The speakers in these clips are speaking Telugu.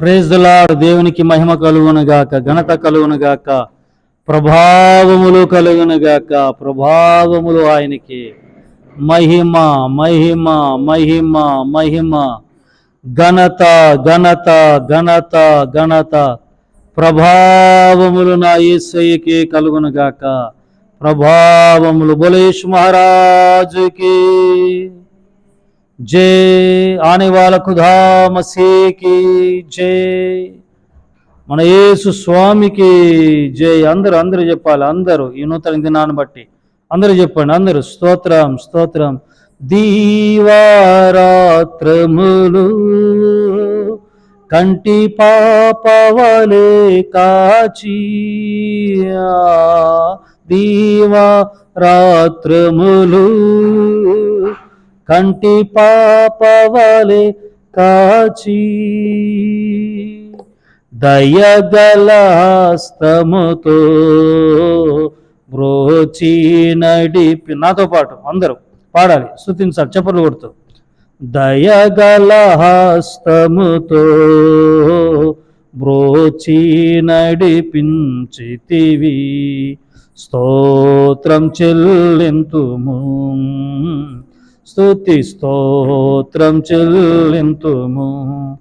ప్రేజ్ దేవునికి మహిమ కలుగునుగాక ఘనత కలుగునుగాక ప్రభావములు కలుగునుగాక ప్రభావములు ఆయనకి. మహిమ మహిమ మహిమ మహిమ. ఘనత ఘనత ఘనత ఘనత. ప్రభావములు నా యేసయ్యకి కలుగునుగాక ప్రభావములు బులేష్ మహారాజుకి. జై ఆనే వాళ్ళ ఖుదా జై. మన యేసు స్వామికి జై. అందరూ అందరూ చెప్పాలి. అందరూ ఈ నూతన దినాన్ని బట్టి. అందరూ చెప్పండి. అందరూ స్తోత్రం స్తోత్రం. దీవారాత్రములు కంటి పాపవలే కాచి దీవా రాత్రములు కంటి పాపవలే కాచి దయగలాస్తముతో బ్రోచి నడిపి నాతో పాటు అందరూ పాడాలి స్థుతించాలి చెప్పలు కొడుతూ. దయగలహస్తముతో బ్రోచి నడిపించితివి స్తోత్రం చెల్లింతుము. స్థుతి స్తోత్రం చెల్లింతుము.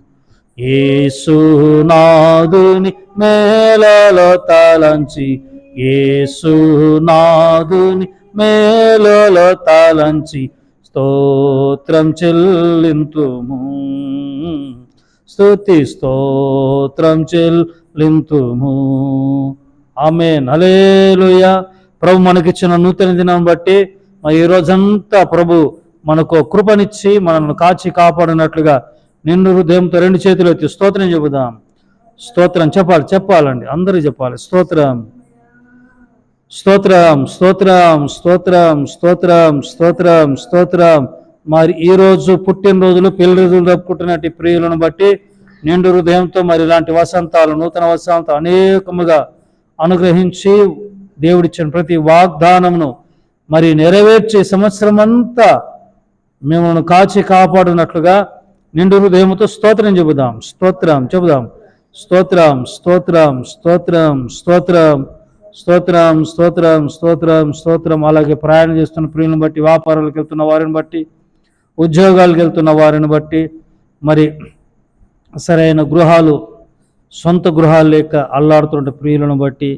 ఏసునాదుని మేలలో తలంచి ఏసునాదుని మేలలో తలంచి స్తోత్రం చెల్లింతుము. స్థుతి స్తోత్రం చెల్లింతుము. ఆమె నలేలుయ ప్రభు మనకిచ్చిన నూతన దినం బట్టి మరి ఈరోజంతా ప్రభు మనకు కృపనిచ్చి మనల్ని కాచి కాపాడినట్లుగా నిన్ను హృదయంతో రెండు చేతులు ఎత్తి స్తోత్రం చెబుదాం. స్తోత్రం చెప్పాలి చెప్పాలండి. అందరూ చెప్పాలి. స్తోత్రం. స్తోత్రం స్తోత్రం స్తోత్రం స్తోత్రం స్తోత్రం స్తోత్రం. మరి ఈరోజు పుట్టినరోజులు పెళ్ళి రోజులు జరుపుకుంటున్నట్టు ప్రియులను బట్టి నిండు హృదయంతో మరి ఇలాంటి వసంతాలు నూతన వసంతాలు అనేకముగా అనుగ్రహించి దేవుడిచ్చిన ప్రతి వాగ్దానమును మరి నెరవేర్చే సంవత్సరం అంతా మిమ్మల్ని కాచి కాపాడునట్లుగా నిండు హృదయంతో స్తోత్రం చెబుదాం. స్తోత్రం చెబుదాం. స్తోత్రం స్తోత్రం స్తోత్రం స్తోత్రం స్తోత్రం స్తోత్రం స్తోత్రం స్తోత్రం. అలాగే ప్రయాణం చేస్తున్న ప్రియులను బట్టి వ్యాపారాలకు వెళ్తున్న వారిని బట్టి ఉద్యోగాలకు వెళ్తున్న వారిని బట్టి మరి సరైన గృహాలు సొంత గృహాలు లేక అల్లాడుతున్న ప్రియులను బట్టి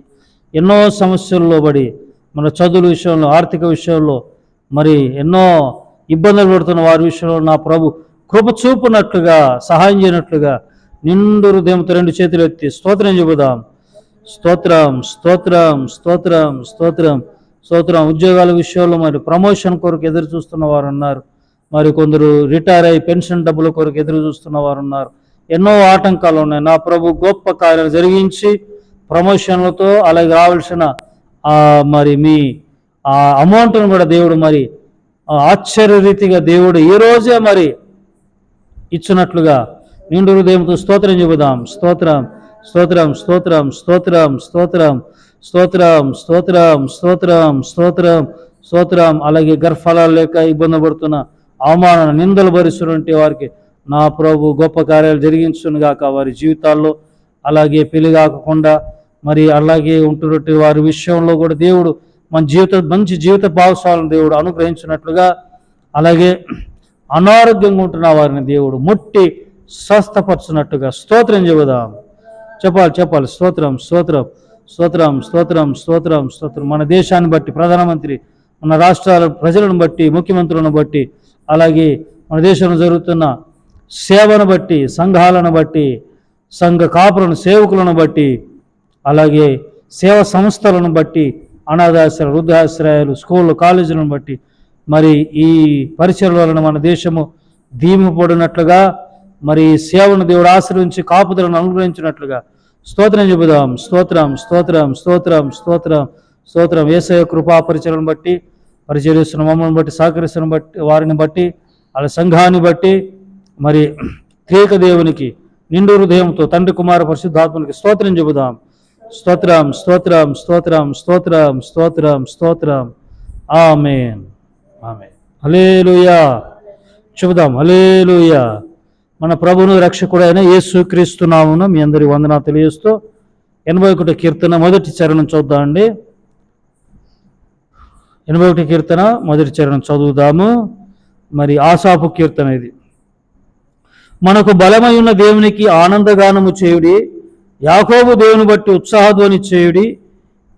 ఎన్నో సమస్యల్లో పడి మన చదువుల విషయంలో ఆర్థిక విషయంలో మరి ఎన్నో ఇబ్బందులు పడుతున్న వారి విషయంలో నా ప్రభు కృప చూపునట్లుగా సహాయం చేయనట్లుగా నిండు హృదయంతో రెండు చేతులు ఎత్తి స్తోత్రం చెబుదాం. స్తోత్రం స్తోత్రం స్తోత్రం స్తోత్రం. స్తోత్రం. ఉద్యోగాల విషయంలో మరి ప్రమోషన్ కొరకు ఎదురు చూస్తున్న వారు ఉన్నారు. మరి కొందరు రిటైర్ అయ్యి పెన్షన్ డబ్బుల కొరకు ఎదురు చూస్తున్న వారు ఉన్నారు. ఎన్నో ఆటంకాలు ఉన్నాయి. నా ప్రభు గొప్ప కార్యాలు జరిగించి ప్రమోషన్లతో అలాగే రావాల్సిన మరి మీ ఆ అమౌంట్ను కూడా దేవుడు మరి ఆశ్చర్య రీతిగా దేవుడు ఈ రోజే మరి ఇచ్చినట్లుగా నిండు హృదయంతో స్తోత్రం చెబుదాం. స్తోత్రం స్తోత్రం స్తోత్రం స్తోత్రం స్తోత్రం స్తోత్రం స్తోత్రం స్తోత్రం స్తోత్రం స్తోత్రం. అలాగే గర్భఫలాలు లేక ఇబ్బంది పడుతున్న అవమాన నిందలు భరిస్తున్నటువంటి వారికి నా ప్రభు గొప్ప కార్యాలు జరిగించునుగాక వారి జీవితాల్లో. అలాగే పెళ్ళి కాకుండా మరి అలాగే ఉంటున్నట్టు వారి విషయంలో కూడా దేవుడు మన జీవిత మంచి జీవిత భాగస్వాలను దేవుడు అనుగ్రహించినట్లుగా అలాగే అనారోగ్యంగా ఉంటున్న వారిని దేవుడు ముట్టి స్వస్థపరచున్నట్టుగా స్తోత్రం చెబుదాం. చెప్పాలి చెప్పాలి. స్తోత్రం స్తోత్రం స్తోత్రం స్తోత్రం స్తోత్రం స్తోత్రం. మన దేశాన్ని బట్టి ప్రధానమంత్రి మన రాష్ట్రాల ప్రజలను బట్టి ముఖ్యమంత్రులను బట్టి అలాగే మన దేశంలో జరుగుతున్న సేవను బట్టి సంఘాలను బట్టి సంఘ కాపులను సేవకులను బట్టి అలాగే సేవ సంస్థలను బట్టి అనాథాశ్రయ వృద్ధాశ్రయాలు స్కూళ్ళు కాలేజీలను బట్టి మరి ఈ పరిచయం వలన మన దేశము దీమపడినట్లుగా మరి సేవను దేవుడు ఆశ్రయించి కాపుదలను అనుగ్రహించినట్లుగా స్తోత్రం చెబుదాం. స్తోత్రం స్తోత్రం స్తోత్రం స్తోత్రం స్తోత్రం. ఏసయ కృపా పరిచయలను బట్టి పరిచరిస్తున్న మమ్మల్ని బట్టి సహకరిస్తున్న బట్టి వారిని బట్టి వాళ్ళ సంఘాన్ని బట్టి మరి త్రేక దేవునికి నిండు హృదయంతో తండ్రి కుమార పరిశుద్ధాత్మనికి స్తోత్రం చెబుదాం. స్తోత్రం స్తోత్రం స్తోత్రం స్తోత్రం స్తోత్రం స్తోత్రం. ఆమెన్. ఆమె హలేలుయా చెబుదాం హలేలుయా మన ప్రభును రక్షకుడైన యేసు క్రీస్తునామున మీ అందరి వందన తెలియజేస్తూ ఎనభై ఒకటి కీర్తన మొదటి చరణం చూద్దామండి ఎనభై ఒకటి కీర్తన మొదటి చరణం చదువుదాము. మరి ఆశాపు కీర్తన ఇది. మనకు బలమై ఉన్న దేవునికి ఆనందగానము చేయుడి యాకోబు దేవుని బట్టి ఉత్సాహధ్వని చేయుడి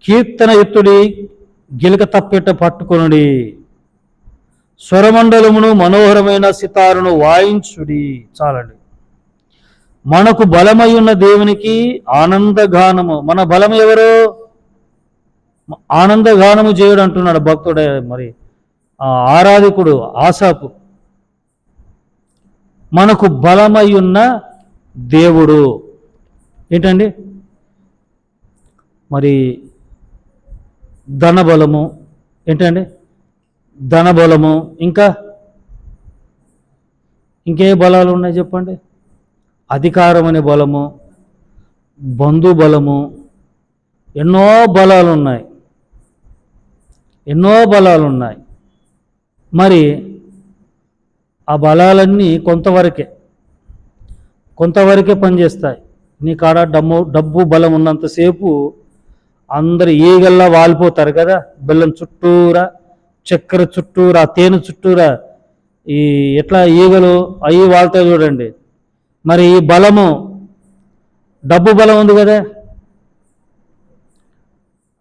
కీర్తన ఎత్తుడి గిలక తప్పెట పట్టుకొనుడి. స్వరమండలమును మనోహరమైన సితారును వాయించుడి. చాలండి. మనకు బలమై ఉన్న దేవునికి ఆనందగానము. మన బలం ఎవరు? ఆనందగానము చేయుడు అంటున్నాడు భక్తుడే మరి. ఆ ఆరాధికుడు ఆశాపు మనకు బలమై ఉన్న దేవుడు. ఏంటండి? మరి ధనబలము ఏంటండి? ధనబలము ఇంకా? ఇంకే బలాలు ఉన్నాయి చెప్పండి? అధికారం అనే బలము బంధు బలము ఎన్నో బలాలు ఉన్నాయి. ఎన్నో బలాలు ఉన్నాయి. మరి ఆ బలాలన్నీ కొంతవరకే కొంతవరకే పనిచేస్తాయి. నీ కాడ డమ్ము డబ్బు బలం ఉన్నంతసేపు అందరు ఈగల్లా వాలిపోతారు కదా. బెల్లం చుట్టూరా చక్కెర చుట్టూరా తేనె చుట్టూరా. ఈ ఎట్లా ఈగలు అవి వాళ్తాయి చూడండి. మరి ఈ బలము డబ్బు బలం ఉంది కదా.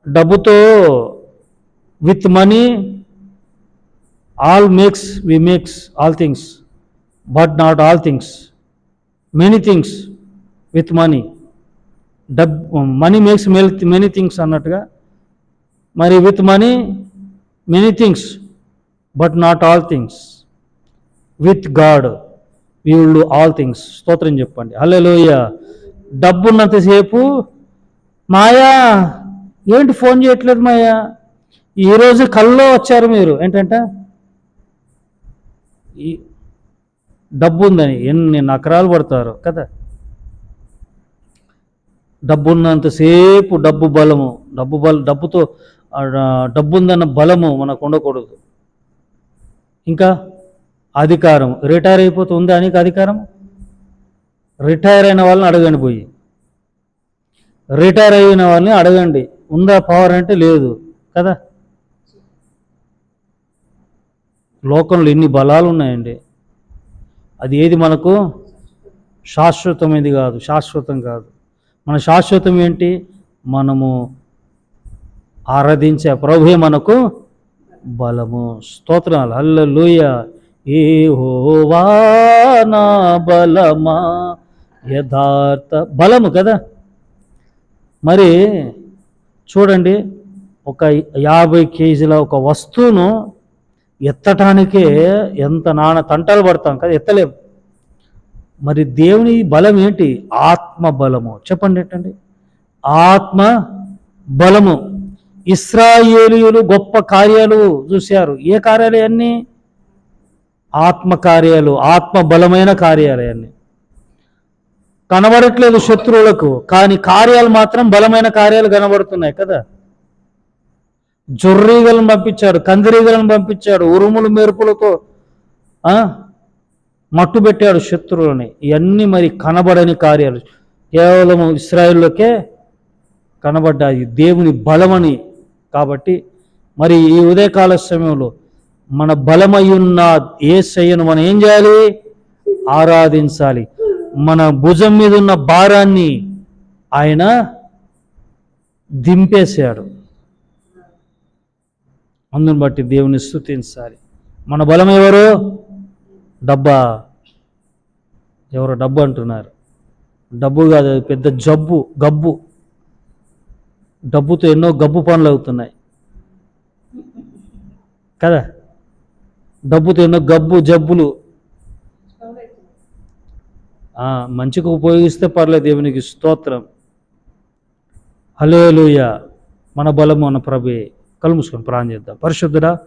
డబ్బుతో with money all makes we makes all things but not all things many things. With money. Dub money makes many things అన్నట్టుగా. మరి with money many things but not all things with God we will do all things స్తోత్రం చెప్పండి. హల్లెలూయ డబ్బు ఉన్నంతసేపు మాయా ఏంటి ఫోన్ చేయట్లేదు మాయా? ఈరోజు కల్లో వచ్చారు మీరు. ఏంటంటే? ఈ డబ్బు ఉందని. ఎన్ని నకరాలు పడతారు కదా? డబ్బు ఉన్నంతసేపు డబ్బు బలము. డబ్బు బల డబ్బుతో డబ్బు ఉందన్న బలము మనకు ఉండకూడదు. ఇంకా అధికారం. రిటైర్ అయిపోతే ఉందా అధికారం? రిటైర్ అయిన వాళ్ళని అడగండి పోయి. రిటైర్ అయిన వాళ్ళని అడగండి. ఉందా పవర్ అంటే లేదు కదా? లోకంలో ఎన్ని బలాలు ఉన్నాయండి. అది ఏది మనకు? శాశ్వతమైనది కాదు శాశ్వతం కాదు. మన శాశ్వతం ఏంటి? మనము ఆరాధించే ప్రభువే మనకు బలము. స్తోత్రాలు. హల్లెలూయ. ఏ నా బలమా. యథార్థ బలము కదా? మరి చూడండి ఒక యాభై కేజీల ఒక వస్తువును ఎత్తటానికే ఎంత నాన్న తంటలు పడతాం కదా? ఎత్తలేము మరి దేవుని బలం ఏంటి? ఆత్మ బలము. చెప్పండి ఏంటండి? ఆత్మ బలము. ఇస్రాయేలీయులు గొప్ప కార్యాలు చూశారు. ఏ కార్యాలు అన్నీ ఆత్మ కార్యాలు ఆత్మ బలమైన కార్యాలయాన్ని. కనబడట్లేదు శత్రువులకు కానీ కార్యాలు మాత్రం బలమైన కార్యాలు కనబడుతున్నాయి కదా. జొర్రీగలను పంపించాడు కందిరీగలను పంపించాడు ఉరుములు మెరుపులతో మట్టు పెట్టాడు శత్రువులని. ఇవన్నీ మరి కనబడని కార్యాలు. కేవలం ఇస్రాయిల్లోకే కనబడ్డాయి. దేవుని బలమని. కాబట్టి మరి ఈ ఉదయకాల సమయంలో మన బలమయ్యున్న ఏసయ్యను మనం ఏం చేయాలి? ఆరాధించాలి. మన భుజం మీద ఉన్న భారాన్ని ఆయన దింపేశాడు. అందుని బట్టి దేవుని స్థుతించాలి. మన బలం ఎవరు డబ్బా. ఎవరో డబ్బు అంటున్నారు. డబ్బు కాదు పెద్ద జబ్బు గబ్బు. డబ్బుతో ఎన్నో గబ్బు పనులు అవుతున్నాయి. కదా? డబ్బుతో ఎన్నో గబ్బు జబ్బులు. మంచిగా ఉపయోగిస్తే పర్లేదు దేవునికి స్తోత్రం. హలేలుయ మన బలం మన ప్రభే కలుముసుకొని ప్రాణం చేద్దాం. పరిశుద్ధుడా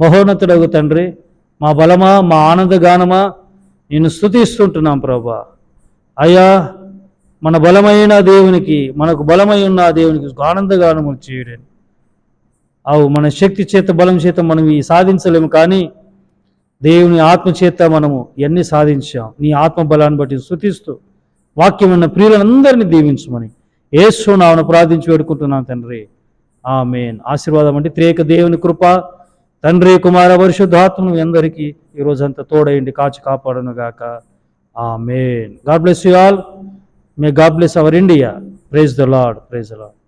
మహోన్నతుడగు తండ్రి మా బలమా మా ఆనందగానమా నేను స్థుతిస్తుంటున్నాం ప్రభా. అయ్యా మన బలమైన దేవునికి మనకు బలమై ఉన్న దేవునికి ఆనందగానము చేయడని. అవు మన శక్తి చేత బలం చేత మనం ఈ సాధించలేము కానీ దేవుని ఆత్మ చేత మనము ఎన్ని సాధించాం. నీ ఆత్మ బలాన్ని బట్టి శృతిస్తూ వాక్యం ఉన్న ప్రియులందరినీ దీవించమని ఏసు నామను ప్రార్థించి వేడుకుంటున్నాను తండ్రి. ఆ మెయిన్ ఆశీర్వాదం అంటే త్రేక దేవుని కృప తండ్రి కుమార పరిశుద్ధాత్మను అందరికీ ఈ రోజంతా తోడయండి కాచి కాపాడును గాక amen. God bless you all. May God bless our India. Praise the Lord. Praise the Lord.